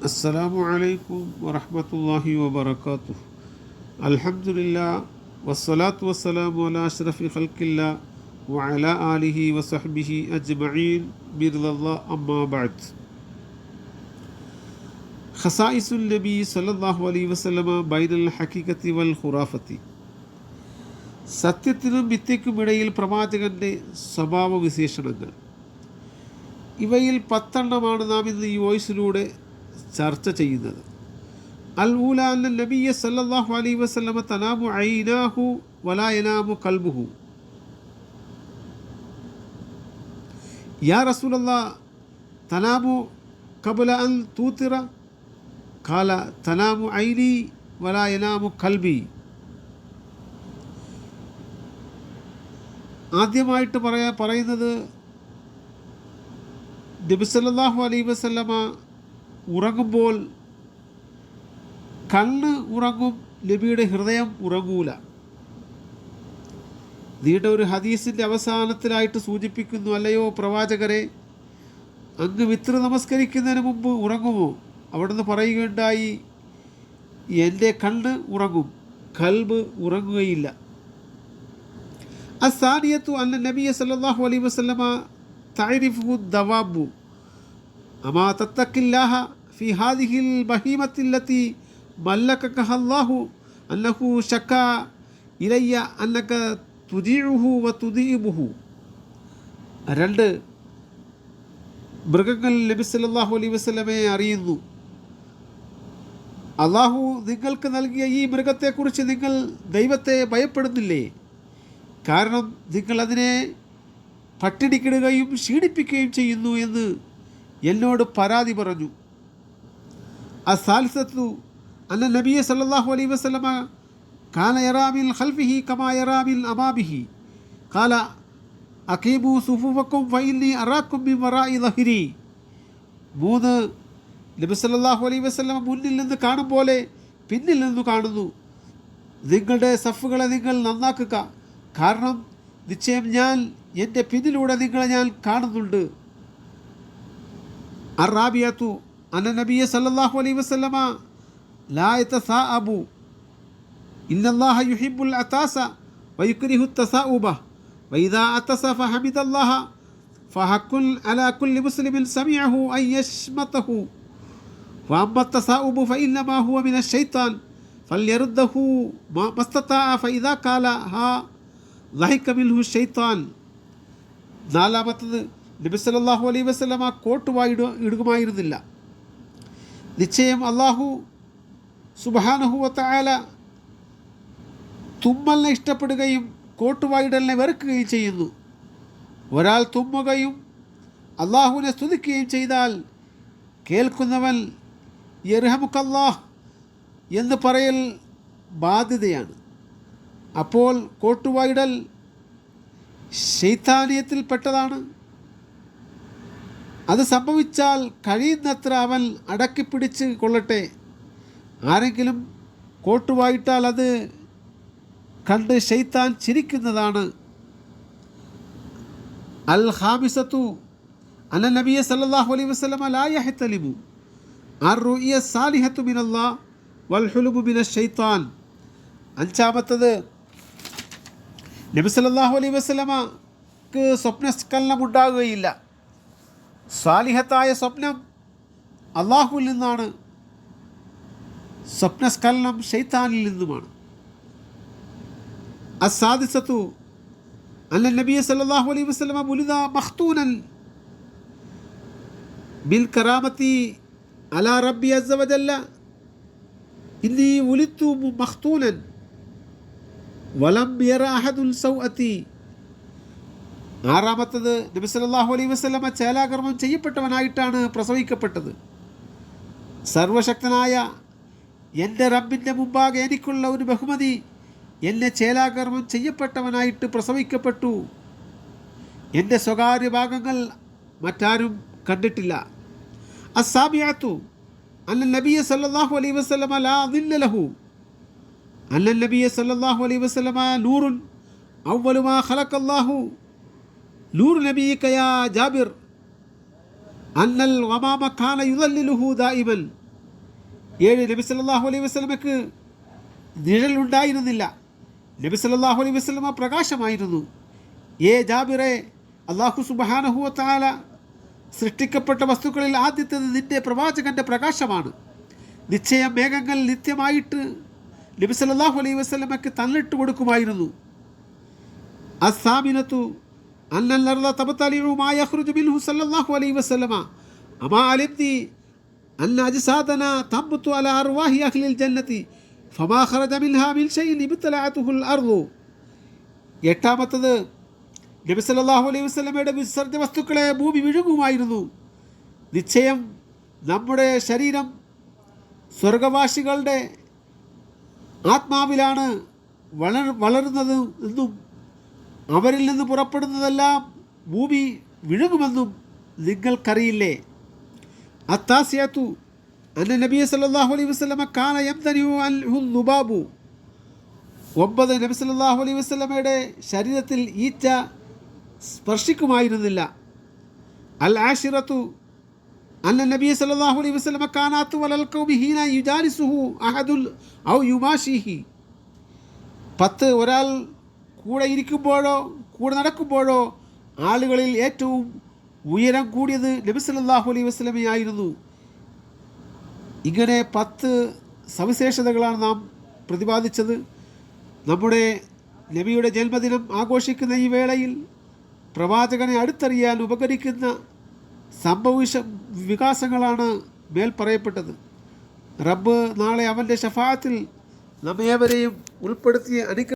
അസ്സലാമു അലൈക്കും വറഹമത്തല്ലാഹി വബർക്കാത്തു അൽഹംദുലില്ലാ വസ്സലാത്തു വസ്സലാമു അല അഷ്റഫി ഖൽക്കില്ല വഅല ആലിഹി വസഹബിഹി അജ്മഈൻ ബിർദല്ലാ അമ്മാ ബഅദ്. ഖസായിസുൽ നബി സല്ലല്ലാഹു അലൈഹി വസല്ലമ ബൈനൽ ഹഖീഖത്തി വൽ ഖുറാഫത്തി. സത്യത്തിനും മിത്തയ്ക്കുമിടയിൽ പ്രവാചകന്റെ സ്വഭാവ വിശേഷണങ്ങൾ ഇവയിൽ പത്തെണ്ണമാണ് നാം ഇന്ന് ഈ വോയിസിലൂടെ ചർച്ച ചെയ്യുന്നത്. അൽ ഊല അല്ല നബിയ സല്ലല്ലാഹു അലൈഹി വസല്ലമ തനാമു ഐനാഹു വലാ യനാമു കൽബുഹു. യാ റസൂലല്ലാ തനാമു കബല അൻ തൂത്തിറ കാല തനാമു ഐനി വലാ യനാമു കൽബി. ആദ്യമായിട്ട് പറയാ പറയുന്നത് നബിസല്ലാഹു അലൈ വസല്ലമ ഉറങ്ങുമ്പോൾ കല്ല് ഉറങ്ങും നബിയുടെ ഹൃദയം ഉറങ്ങൂല. നീണ്ട ഒരു ഹദീസിന്റെ അവസാനത്തിലായിട്ട് സൂചിപ്പിക്കുന്നു അല്ലയോ പ്രവാചകരെ അങ്ങ് വിത്ര നമസ്കരിക്കുന്നതിന് മുമ്പ് ഉറങ്ങുമോ? അവിടുന്ന് പറയുകയുണ്ടായി എന്റെ കണ്ണ് ഉറങ്ങും കൽബ് ഉറങ്ങുകയില്ല. അസാനിയത്തു അല്ല നബിയ സല്ലാഹു അലൈഹി വസ്ലമ തഅരിഫുഹു ദവാബു അമാ തത്തക്കില്ലാഹ ഫി ഹാദിഹിൽ ബഹീമത്തില്ലത്തി മല്ലക്കക അല്ലാഹു അന്നഹു ഷക്ക ഇലയ്യ അന്നക തുദീഉഹു വ തുതിയുബുഹു രണ്ട് മൃഗങ്ങൾ നബി സല്ലാഹു അലൈ വസല്ലമയെ അറിയുന്നു. അള്ളാഹു നിങ്ങൾക്ക് നൽകിയ ഈ മൃഗത്തെക്കുറിച്ച് നിങ്ങൾ ദൈവത്തെ ഭയപ്പെടുന്നില്ലേ? കാരണം നിങ്ങൾ അതിനെ പട്ടിണിക്കിടുകയും ക്ഷീണിപ്പിക്കുകയും ചെയ്യുന്നു എന്ന് എന്നോട് പരാതി പറഞ്ഞു. ആ സാൽസത്തു അന്ന നബിയെ സല്ലാഹു അലൈ വസ്ലമ കാല യറാമിൽ ഹൽഫിഹി കമാ യറാമിൽ അമാബിഹി കാല അഖീബു സുഫുഫക്കും ഫൈലി അറാക്കും ബി വറായി ലഹിരി. മൂന്ന് നബി സല്ലാഹു അലൈ വസ്ലമ മുന്നിൽ നിന്ന് കാണും പോലെ പിന്നിൽ നിന്ന് കാണുന്നു. നിങ്ങളുടെ സഫുകളെ നിങ്ങൾ നന്നാക്കുക. കാരണം നിശ്ചയം ഞാൻ എന്റെ പിന്നിലൂടെ നിങ്ങളെ ഞാൻ കാണുന്നുണ്ട്. الرابعة أن النبي صلى الله عليه وسلم لا يتثاءب. إن الله يحب العتاس ويكره التثاؤب. وإذا عتس فحمد الله فحق على كل مسلم سمعه أن يشمته. وأما التثاؤب فإنما هو من الشيطان فليرده ما استطاع فإذا قال ها ضحك منه الشيطان. نالا നബി സല്ലാഹു അലൈ വസ്ലം ആ കോട്ട് വായിട ഇടുകുമായിരുന്നില്ല നിശ്ചയം അള്ളാഹു സുബാനഹുവത്തായാല തുമ്മലിനെ ഇഷ്ടപ്പെടുകയും കോട്ടുവായിടലിനെ വെറുക്കുകയും ചെയ്യുന്നു. ഒരാൾ തുമ്മുകയും അള്ളാഹുവിനെ സ്തുതിക്കുകയും ചെയ്താൽ കേൾക്കുന്നവൻ യർഹമുക്കല്ലാഹ് എന്ന് പറയൽ ബാധ്യതയാണ്. അപ്പോൾ കോട്ടുവായിടൽ ശൈത്താനീയത്തിൽപ്പെട്ടതാണ് അത് സംഭവിച്ചാൽ കഴിയുന്നത്ര അവൻ അടക്കിപ്പിടിച്ച് കൊള്ളട്ടെ. ആരെങ്കിലും കോട്ടുവായിട്ടാൽ അത് കണ്ട് ഷെയ്ത്താൻ ചിരിക്കുന്നതാണ്. അൽ ഹാമിസത്തു അല്ല നബിയ സല്ലാഹു അലൈ വസല്ലമ ലാ യഹ്തലിമു. അർ റുഇയ സാലിഹത്തു മിനല്ലാഹ് വൽ ഹുലുമു മിന ഷെയ്ത്താൻ അഞ്ചാമത്തത് നബി സല്ലല്ലാഹു അലൈഹി വസല്ലമക്ക് സ്വപ്നസ്ഖലനം സ്വാലിഹത്തായ സ്വപ്നം അള്ളാഹുവിൽ നിന്നാണ്. സ്വപ്നസ്ഖലനം ഷെയ്ത്താനിൽ നിന്നുമാണ്. അസാദിസത്തു അല്ല നബിയ സല്ലല്ലാഹു അലൈഹി വസ്ലമ മുലിദ മഖ്തൂനൻ ബിൽ കറാമത്തി അലാ റബ്ബി അസവജല്ല വജല്ല ഇന്നി ഉലിത്തു മഖ്തൂനൻ വലം യറ അഹദുൽ സൗഅത്തി ആറാമത്തത് നബി സല്ലല്ലാഹു അലൈഹി വസല്ലമ ചേലാകർമ്മം ചെയ്യപ്പെട്ടവനായിട്ടാണ് പ്രസവിക്കപ്പെട്ടത്. സർവശക്തനായ എന്റെ റബ്ബിന്റെ മുമ്പാകെ എനിക്കുള്ള ഒരു ബഹുമതി എന്നെ ചേലാകർമ്മം ചെയ്യപ്പെട്ടവനായിട്ട് പ്രസവിക്കപ്പെട്ടു. എന്റെ സ്വകാര്യ ഭാഗങ്ങൾ മറ്റാരും കണ്ടിട്ടില്ല. അസാബിയാത്തു അല്ല നബിയ സല്ലാഹു അലൈ വസ്ലമ ലാ ലഹു. അന്ന നബിയ സല്ലാഹു അലൈ വസ്ലമ നൂറുൻ ഔവലുമാ ഖലഖല്ലാഹു നൂർ നബിയിക കയാ ജാബിർ. അന്നൽ വമാമ കാന യുദല്ലിലുഹു ദായിമൻ ഏഴ് നബി സല്ലാഹു അലൈഹി വസ്ലമക്ക് നിഴലുണ്ടായിരുന്നില്ല. നബി സല്ലാഹു അലൈഹി വസ്ലമ പ്രകാശമായിരുന്നു. ഏ ജാബിറെ അള്ളാഹു സുബ്ഹാനഹു വതആല സൃഷ്ടിക്കപ്പെട്ട വസ്തുക്കളിൽ ആദ്യത്തേത് നിന്റെ പ്രവാചകന്റെ പ്രകാശമാണ്. നിശ്ചയം മേഘങ്ങൾ നിത്യമായിട്ട് നബി സല്ലാഹു അലൈഹി വസ്ലമക്ക് തന്നിട്ട് കൊടുക്കുമായിരുന്നു അസാമിനത്തു അന്നല്ലർദ ما يخرج منه صلى സല്ലല്ലാഹു അലൈഹി وسلم അമാ علمت أن أجسادنا تنبت على അർവാഹി أهل ജന്നതി ഫമാ ഖറജ منها من شيء ابتلعته الأرض എട്ടാമത്തത് നബി സല്ലല്ലാഹു അലൈഹി വസല്ലമയുടെ വിസർജ്യ വസ്തുക്കളെ ഭൂമി വിഴുങ്ങുമായിരുന്നു. നിശ്ചയം നമ്മുടെ ശരീരം സ്വർഗവാസികളുടെ ആത്മാവിലാണ് വളർ വളരുന്നത് എന്നും അവരിൽ നിന്ന് പുറപ്പെടുന്നതെല്ലാം ഭൂമി വിഴുങ്ങുമെന്നും നിങ്ങൾക്കറിയില്ലേ? അത്താസിയത്തു അന്ന നബിയെ സല്ലാഹു അലൈഹി വസ്ലമ കാന എം നുബാബു. ഒമ്പത് നബി സല്ലാഹു അലൈഹി വസ്ലമയുടെ ശരീരത്തിൽ ഈച്ച സ്പർശിക്കുമായിരുന്നില്ല. അൽ ആഷിറത്തു അന്ന നബിയെ സല്ലാഹു അലൈഹി വസ്ലമ കാനാത്തു വലൽ ഖൗമി ഹീന യുജാലിസുഹു അഹദുൽ ഔ യുമാഷിഹി. പത്ത് ഒരാൾ കൂടെ ഇരിക്കുമ്പോഴോ കൂടെ നടക്കുമ്പോഴോ ആളുകളിൽ ഏറ്റവും ഉയരം കൂടിയത് നബി സല്ലല്ലാഹു അലൈഹി വസ്ലമയായിരുന്നു ഇങ്ങനെ പത്ത് സവിശേഷതകളാണ് നാം പ്രതിപാദിച്ചത്. നമ്മുടെ നബിയുടെ ജന്മദിനം ആഘോഷിക്കുന്ന ഈ വേളയിൽ പ്രവാചകനെ അടുത്തറിയാൻ ഉപകരിക്കുന്ന സംഭവിച്ച വികാസങ്ങളാണ് മേൽ പറയപ്പെട്ടത്. റബ്ബ് നാളെ അവന്റെ ഷഫാത്തിൽ നമ്മേവരെയും ഉൾപ്പെടുത്തി അനുഗ്രഹിക്കും